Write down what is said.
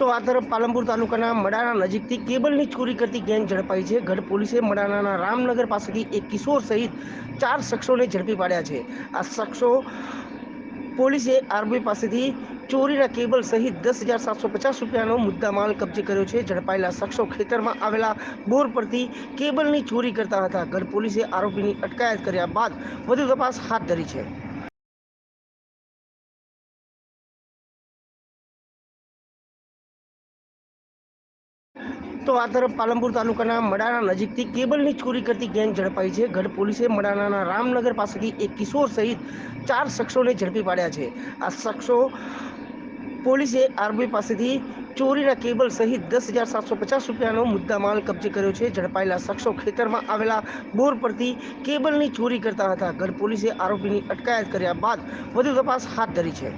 તો આ તરફ પાલનપુર તાલુકાના મડાના નજીકથી કેબલની ચોરી કરતી ગેંગ ઝડપાઈ છે. ગઢ પોલીસે મડાણાના રામનગર પાસેથી એક કિશોર સહિત ચાર શખ્સોને ઝડપી પાડ્યા છે. આ શખ્સો પોલીસે આરબી પાસેથી ચોરીના કેબલ સહિત દસ હજાર સાતસો પચાસ રૂપિયાનો મુદ્દામાલ કબજે કર્યો છે. ઝડપાયેલા શખ્સો ખેતરમાં આવેલા બોર પરથી કેબલની ચોરી કરતા હતા. ગઢ પોલીસે આરોપીની અટકાયત કર્યા બાદ વધુ તપાસ હાથ ધરી છે. તો આ તરફ પાલનપુર તાલુકાના મડાણા નજીકથી કેબલની ચોરી કરતી ગેંગ ઝડપાઈ છે. ગઢ પોલીસે મડાણાના રામનગર પાસેથી એક કિશોર સહિત ચાર શખ્સોને ઝડપી પાડ્યા છે. આ શખ્સો પોલીસે આરબી પાસેથી ચોરીના કેબલ સહિત દસ હજાર સાતસો પચાસ રૂપિયાનો મુદ્દામાલ કબજે કર્યો છે. ઝડપાયેલા શખ્સો ખેતરમાં આવેલા બોર પરથી કેબલની ચોરી કરતા હતા. ગઢ પોલીસે આરોપીની અટકાયત કર્યા બાદ વધુ તપાસ હાથ ધરી છે.